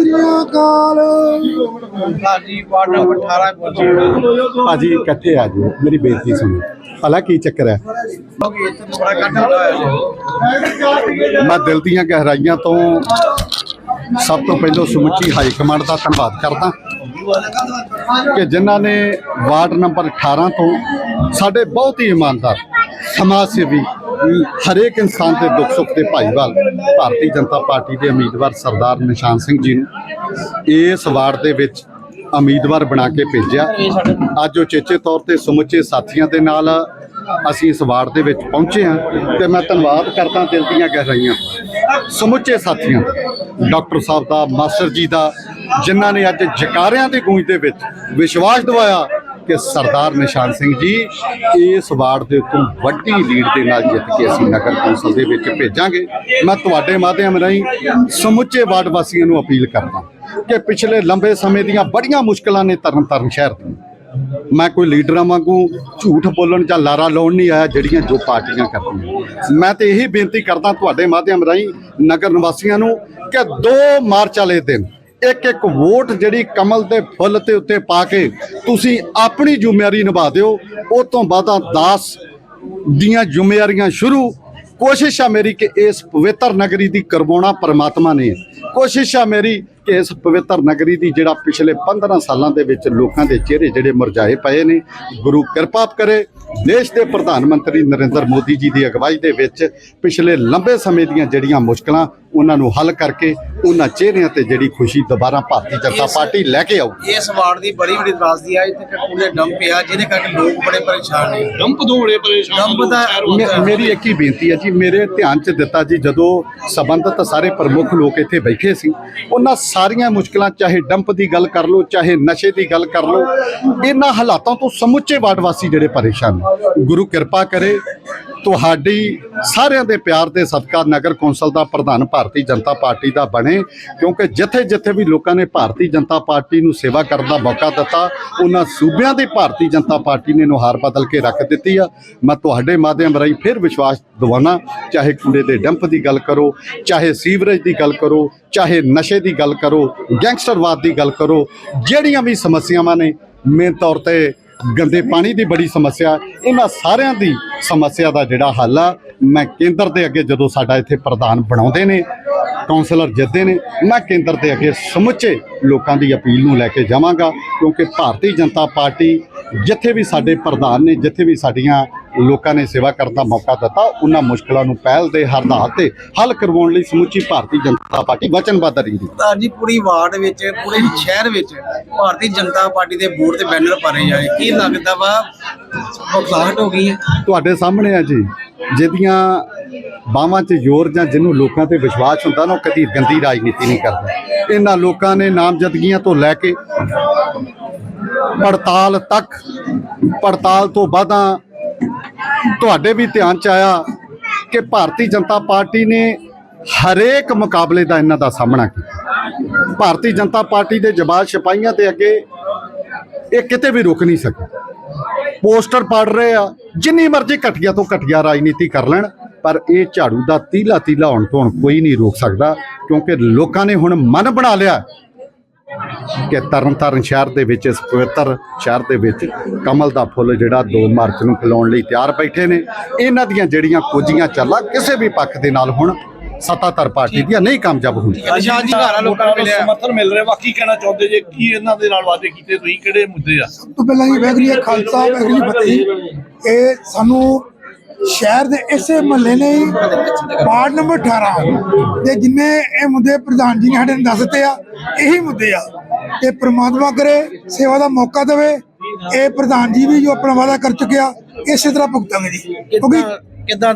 ਸ੍ਰੀ ਅਕਾਲ ਭਾਜੀ ward number 18 ਪਹੁੰਚੇ ਭਾਜੀ ਇਕੱਠੇ ਆ ਜਾਓ। ਮੇਰੀ ਬੇਨਤੀ ਸੁਣੋ। ਭਲਾ ਕੀ ਚੱਕਰ ਹੈ? ਮੈਂ ਦਿਲ ਦੀਆਂ ਗਹਿਰਾਈਆਂ ਤੋਂ ਸਭ ਤੋਂ ਪਹਿਲਾਂ ਸਮੁੱਚੀ ਹਾਈ ਕਮਾਂਡ ਦਾ ਧੰਨਵਾਦ ਕਰਦਾ ਕਿ ਜਿਨ੍ਹਾਂ ਨੇ ਵਾਰਡ ਨੰਬਰ 18 ਤੋਂ ਸਾਡੇ ਬਹੁਤ ਹੀ ਇਮਾਨਦਾਰ ਸਮਾਜ ਸੇਵੀ ਹਰੇਕ ਇਨਸਾਨ ਦੇ ਦੁੱਖ ਸੁੱਖ ਦੇ ਭਾਈਵਾਲ ਭਾਰਤੀ ਜਨਤਾ ਪਾਰਟੀ ਦੇ ਉਮੀਦਵਾਰ ਸਰਦਾਰ ਨਿਸ਼ਾਨ ਸਿੰਘ ਜੀ ਨੂੰ ਇਸ ਵਾਰਡ ਦੇ ਵਿੱਚ ਉਮੀਦਵਾਰ ਬਣਾ ਕੇ ਭੇਜਿਆ। ਅੱਜ ਉਹ ਚੇਚੇ ਤੌਰ ਤੇ ਸਮੁੱਚੇ ਸਾਥੀਆਂ ਦੇ ਨਾਲ ਅਸੀਂ ਇਸ ਵਾਰਡ ਦੇ ਵਿੱਚ ਪਹੁੰਚੇ ਹਾਂ ਤੇ ਮੈਂ ਧੰਨਵਾਦ ਕਰਦਾ ਦਿਲ ਦੀਆਂ ਗਹਿਰਾਈਆਂ। ਸਮੁੱਚੇ ਸਾਥੀਆਂ ਦਾ, ਡਾਕਟਰ ਸਾਹਿਬ ਦਾ ਮਾਸਟਰ ਜੀ ਦਾ ਜਿਨ੍ਹਾਂ ਨੇ ਅੱਜ ਜਕਾਰਿਆਂ ਦੀ ਗੂੰਜ ਦੇ ਵਿੱਚ ਵਿਸ਼ਵਾਸ ਦਿਵਾਇਆ ਕਿ ਸਰਦਾਰ ਨਿਸ਼ਾਨ ਸਿੰਘ ਜੀ, ਇਸ ਵਾਰਡ ਦੇ ਉੱਤੋਂ ਵੱਡੀ ਲੀਡ ਦੇ ਨਾਲ ਜਿੱਤ ਕੇ ਅਸੀਂ ਨਗਰ ਕੌਂਸਲ ਦੇ ਵਿੱਚ ਭੇਜਾਂਗੇ। ਮੈਂ ਤੁਹਾਡੇ ਮਾਧਿਅਮ ਰਾਹੀਂ ਸਮੁੱਚੇ ਵਾਰਡ ਵਾਸੀਆਂ ਨੂੰ ਅਪੀਲ ਕਰਦਾ ਕਿ ਪਿਛਲੇ ਲੰਬੇ ਸਮੇਂ ਦੀਆਂ ਬੜੀਆਂ ਮੁਸ਼ਕਲਾਂ ਨੇ ਤਰਨਤਾਰਨ ਸ਼ਹਿਰ ਦੀਆਂ। ਮੈਂ ਕੋਈ ਲੀਡਰਾਂ ਵਾਂਗੂ ਝੂਠ ਬੋਲਣ ਜਾਂ ਲਾਰਾ ਲਾਉਣ ਨਹੀਂ ਆਇਆ ਜਿਹੜੀਆਂ ਜੋ ਪਾਰਟੀਆਂ ਕਰਦੀਆਂ। ਮੈਂ ਤੇ ਇਹੀ ਬੇਨਤੀ ਕਰਦਾ ਤੁਹਾਡੇ ਮਾਧਿਅਮ ਰਾਹੀਂ ਨਗਰ ਨਿਵਾਸੀਆਂ ਨੂੰ ਕਿ 2 ਮਾਰਚ ਵਾਲੇ ਦਿਨ ਇੱਕ ਇੱਕ ਵੋਟ ਜਿਹੜੀ ਕਮਲ ਦੇ ਫੁੱਲ ਤੇ ਉੱਤੇ ਪਾ ਕੇ ਤੁਸੀਂ ਆਪਣੀ ਜ਼ਿੰਮੇਵਾਰੀ ਨਿਭਾ ਦਿਓ, ਉਹ ਤੋਂ ਬਾਅਦਾਂ ਦਾਸ ਦੀਆਂ ਜ਼ਿੰਮੇਵਾਰੀਆਂ ਸ਼ੁਰੂ। ਕੋਸ਼ਿਸ਼ ਆ ਮੇਰੀ ਕਿ ਇਸ ਪਵਿੱਤਰ ਨਗਰੀ ਦੀ ਕਰਵਾਉਣਾ ਪਰਮਾਤਮਾ ਨੇ। ਕੋਸ਼ਿਸ਼ ਆ ਮੇਰੀ ਕਿ ਇਸ ਪਵਿੱਤਰ ਨਗਰੀ ਦੀ ਜਿਹੜਾ ਪਿਛਲੇ 15 ਸਾਲਾਂ ਦੇ ਵਿੱਚ ਲੋਕਾਂ ਦੇ ਚਿਹਰੇ ਜਿਹੜੇ ਮੁਰਝਾਏ ਪਏ ਨੇ ਗੁਰੂ ਕਿਰਪਾ ਕਰੇ। ਦੇਸ਼ ਦੇ ਪ੍ਰਧਾਨ ਮੰਤਰੀ ਨਰਿੰਦਰ ਮੋਦੀ ਜੀ ਦੀ ਅਗਵਾਈ ਦੇ ਵਿੱਚ ਪਿਛਲੇ ਲੰਬੇ ਸਮੇਂ ਦੀਆਂ ਜਿਹੜੀਆਂ ਮੁਸ਼ਕਲਾਂ ਉਹਨਾਂ ਨੂੰ ਹੱਲ ਕਰਕੇ ਉਹਨਾਂ ਚਿਹਰਿਆਂ ਤੇ ਜਿਹੜੀ ਖੁਸ਼ੀ ਦੁਬਾਰਾ ਭਾਰਤੀ ਜਨਤਾ ਪਾਰਟੀ ਲੈ ਕੇ ਆਊ। ਇਸ ਵਾਰਡ ਦੀ ਬੜੀ ਬੜੀ ਤਰਾਸਦੀ ਆ ਇੱਥੇ ਕੂਲੇ ਡੰਪ ਆ ਜਿਹਦੇ ਕਰਕੇ ਲੋਕ ਬੜੇ ਪਰੇਸ਼ਾਨ ਨੇ। ਡੰਪ ਤੋਂ ਬੜੇ ਪਰੇਸ਼ਾਨ ਡੰਪ ਦਾ ਮੇਰੀ ਇੱਕ ਹੀ ਬੇਨਤੀ ਹੈ ਜੀ ਮੇਰੇ ਧਿਆਨ 'ਚ ਦਿੱਤਾ ਜੀ ਜਦੋਂ ਸਬੰਧਤ ਸਾਰੇ ਪ੍ਰਮੁੱਖ ਲੋਕ ਇੱਥੇ ਬੈਠੇ ਸੀ ਉਹਨਾਂ ਸਾਰੀਆਂ ਮੁਸ਼ਕਲਾਂ, ਚਾਹੇ ਡੰਪ ਦੀ ਗੱਲ ਕਰ ਲਓ, ਚਾਹੇ ਨਸ਼ੇ ਦੀ ਗੱਲ ਕਰ ਲਓ, ਇਹਨਾਂ ਹਾਲਾਤਾਂ ਤੋਂ ਸਮੁੱਚੇ ਵਾਰਡ ਵਾਸੀ ਜਿਹੜੇ ਪਰੇਸ਼ਾਨ ਨੇ। ਗੁਰੂ ਕਿਰਪਾ ਕਰੇ ਤੁਹਾਡੀ ਸਾਰਿਆਂ ਦੇ ਪਿਆਰ ਦੇ ਸਤਿਕਾਰ ਨਗਰ ਕੌਂਸਲ ਦਾ ਪ੍ਰਧਾਨ ਭਾਰਤੀ ਜਨਤਾ ਪਾਰਟੀ ਦਾ ਬਣੇ, ਕਿਉਂਕਿ ਜਿੱਥੇ ਜਿੱਥੇ ਵੀ ਲੋਕਾਂ ਨੇ ਭਾਰਤੀ ਜਨਤਾ ਪਾਰਟੀ ਨੂੰ ਸੇਵਾ ਕਰਨ ਦਾ ਮੌਕਾ ਦਿੱਤਾ, ਉਹਨਾਂ ਸੂਬਿਆਂ ਦੀ ਭਾਰਤੀ ਜਨਤਾ ਪਾਰਟੀ ਨੇ ਨੁਹਾਰ ਬਦਲ ਕੇ ਰੱਖ ਦਿੱਤੀ ਆ। ਮੈਂ ਤੁਹਾਡੇ ਮਾਧਿਅਮ ਰਾਹੀਂ ਫਿਰ ਵਿਸ਼ਵਾਸ ਦਿਵਾਉਣਾ, ਚਾਹੇ ਕੂੜੇ ਦੇ ਡੰਪ ਦੀ ਗੱਲ ਕਰੋ, ਚਾਹੇ ਸੀਵਰੇਜ ਦੀ ਗੱਲ ਕਰੋ, ਚਾਹੇ ਨਸ਼ੇ ਦੀ ਗੱਲ ਕਰੋ, ਗੈਂਗਸਟਰਵਾਦ ਦੀ ਗੱਲ ਕਰੋ, ਜਿਹੜੀਆਂ ਵੀ ਸਮੱਸਿਆਵਾਂ ਨੇ, ਮੇਨ ਤੌਰ ਤੇ ਗੰਦੇ ਪਾਣੀ ਦੀ ਬੜੀ ਸਮੱਸਿਆ, ਇਹਨਾਂ ਸਾਰਿਆਂ ਦੀ ਸਮੱਸਿਆ ਦਾ ਜਿਹੜਾ ਹੱਲ ਆ, ਮੈਂ ਕੇਂਦਰ ਦੇ ਅੱਗੇ ਜਦੋਂ ਸਾਡਾ ਇੱਥੇ ਪ੍ਰਧਾਨ ਬਣਾਉਂਦੇ ਨੇ ਕਾਉਂਸਲਰ ਜਿੱਤਦੇ ਨੇ, ਮੈਂ ਕੇਂਦਰ ਦੇ ਅੱਗੇ ਸਮੁੱਚੇ ਲੋਕਾਂ ਦੀ ਅਪੀਲ ਨੂੰ ਲੈ ਕੇ ਜਾਵਾਂਗਾ, ਕਿਉਂਕਿ ਭਾਰਤੀ ਜਨਤਾ ਪਾਰਟੀ ਜਿੱਥੇ ਵੀ ਸਾਡੇ ਪ੍ਰਧਾਨ ਨੇ, ਜਿੱਥੇ ਵੀ ਸਾਡੀਆਂ ਲੋਕਾਂ ਨੇ ਸੇਵਾ ਕਰਨ ਦਾ ਮੌਕਾ ਦਿੱਤਾ। ਉਹਨਾਂ ਮੁਸ਼ਕਲਾਂ ਨੂੰ ਪਹਿਲ ਦੇ ਹਰਦਾਤ ਤੇ ਹੱਲ ਕਰਵਾਉਣ ਲਈ ਸਮੁੱਚੀ ਭਾਰਤੀ ਜਨਤਾ ਪਾਰਟੀ ਵਚਨਬੱਧ ਰਹੀ ਤਾਂ ਜੀ ਪੂਰੀ ਵਾਰਡ ਵਿੱਚ ਪੂਰੇ ਸ਼ਹਿਰ ਵਿੱਚ ਭਾਰਤੀ ਜਨਤਾ ਪਾਰਟੀ ਦੇ ਬੋਰਡ ਤੇ ਬੈਨਰ ਪਾਰੇ ਜਾਏ ਕੀ ਲੱਗਦਾ ਵਾ? ਬਖਲਾਹਟ ਹੋ ਗਈ ਹੈ। ਤੁਹਾਡੇ ਸਾਹਮਣੇ ਆ ਜੀ ਜਿਹਦੀਆਂ ਬਾਹਾਂ 'ਚ ਜ਼ੋਰ ਜਾਂ ਜਿਹਨੂੰ ਲੋਕਾਂ ਤੇ ਵਿਸ਼ਵਾਸ ਹੁੰਦਾ ਨਾ ਉਹ ਕਦੀ ਗੰਦੀ ਰਾਜਨੀਤੀ ਨਹੀਂ ਕਰਦਾ। ਇਹਨਾਂ ਲੋਕਾਂ ਨੇ ਨਾਮਜ਼ਦਗੀਆਂ ਤੋਂ ਲੈ ਕੇ ਪੜਤਾਲ ਤੱਕ ਪੜਤਾਲ ਤੋਂ ਬਾਅਦਾਂ ਤੁਹਾਡੇ ਵੀ ਧਿਆਨ 'ਚ ਆਇਆ ਕਿ ਭਾਰਤੀ ਜਨਤਾ ਪਾਰਟੀ ਨੇ ਹਰੇਕ ਮੁਕਾਬਲੇ ਦਾ ਇਹਨਾਂ ਦਾ ਸਾਹਮਣਾ ਕੀਤਾ। ਭਾਰਤੀ ਜਨਤਾ ਪਾਰਟੀ ਦੇ ਜਵਾਬ ਸਿਪਾਹੀਆਂ ਦੇ ਅੱਗੇ ਇਹ ਕਿਤੇ ਵੀ ਰੁਕ ਨਹੀਂ ਸਕੇ। ਪੋਸਟਰ ਪੜ ਰਹੇ ਆ, ਜਿੰਨੀ ਮਰਜ਼ੀ ਘਟੀਆ ਤੋਂ ਘਟੀਆ ਰਾਜਨੀਤੀ ਕਰ ਲੈਣ, ਪਰ ਇਹ ਝਾੜੂ ਦਾ ਤੀਲਾ ਤੀਲਾ ਹੋਣ ਤੋਂ ਹੁਣ ਕੋਈ ਨਹੀਂ ਰੋਕ ਸਕਦਾ, ਕਿਉਂਕਿ ਲੋਕਾਂ ਨੇ ਹੁਣ ਮਨ ਬਣਾ ਲਿਆ ਕਿ ਤਰਨਤਾਰਨ ਸ਼ਹਿਰ ਦੇ ਵਿੱਚ ਇਸ ਪਵਿੱਤਰ ਸ਼ਹਿਰ ਦੇ ਵਿੱਚ ਕਮਲ ਦਾ ਫੁੱਲ ਜਿਹੜਾ 2 ਮਾਰਚ ਨੂੰ ਖਿਲਾਉਣ ਲਈ ਤਿਆਰ ਬੈਠੇ ਨੇ। ਇਹਨਾਂ ਦੀਆਂ ਜਿਹੜੀਆਂ ਕੋਝੀਆਂ ਚੱਲਾਂ ਕਿਸੇ ਵੀ ਪੱਖ ਦੇ ਨਾਲ ਹੁਣ ਸੱਤਾਧਰ ਪਾਰਟੀ ਦੀਆਂ ਨਹੀਂ ਕਾਮਯਾਬ ਹੁੰਦੀਆਂ। ਨਿਸ਼ਾਨ ਜੀ ਘਰਾਂ ਲੋਕਾਂ ਨੂੰ ਮਿਲਿਆ। ਸਮਰਥਨ ਮਿਲ ਰਿਹਾ। ਬਾਕੀ ਕਹਿਣਾ ਚਾਹੁੰਦੇ ਜੇ ਕੀ ਇਹਨਾਂ ਦੇ ਨਾਲ ਵਾਅਦੇ ਕੀਤੇ ਤੁਸੀਂ ਕਿਹੜੇ ਮੁੱਦੇ ਆ? ਤੋਂ ਪਹਿਲਾਂ ਹੀ ਵੈਗਰੀ ਖਾਲਸਾ ਵੈਗਰੀ ਫਤਿਹ ਇਹ ਸਾਨੂੰ ਸ਼ਹਿਰ ਦੇ ਇਸੇ ਮਹੱਲੇ ਨੇ ਵਾਰਡ ਨੰਬਰ 18 ਦੇ ਜਿੰਨੇ ਇਹ ਮੁੱਦੇ ਪ੍ਰਧਾਨ ਜੀ ਨੇ ਸਾਡੇ ਨੂੰ ਦੱਸ ਦਿੱਤੇ ਆ, ਇਹੀ ਮੁੱਦੇ ਆ। ਤੇ ਪ੍ਰਮਾਤਮਾ ਕਰੇ, ਸੇਵਾ ਦਾ ਮੌਕਾ ਦੇਵੇ। ਇਹ ਪ੍ਰਧਾਨ ਜੀ ਵੀ ਜੋ ਆਪਣਾ ਵਾਅਦਾ ਕਰ ਚੁੱਕਿਆ ਇਸੇ ਤਰ੍ਹਾਂ ਭੁਗਤਾਂਗੇ ਜੀ। ਕਿਉਂਕਿ ਕਿੱਦਾਂ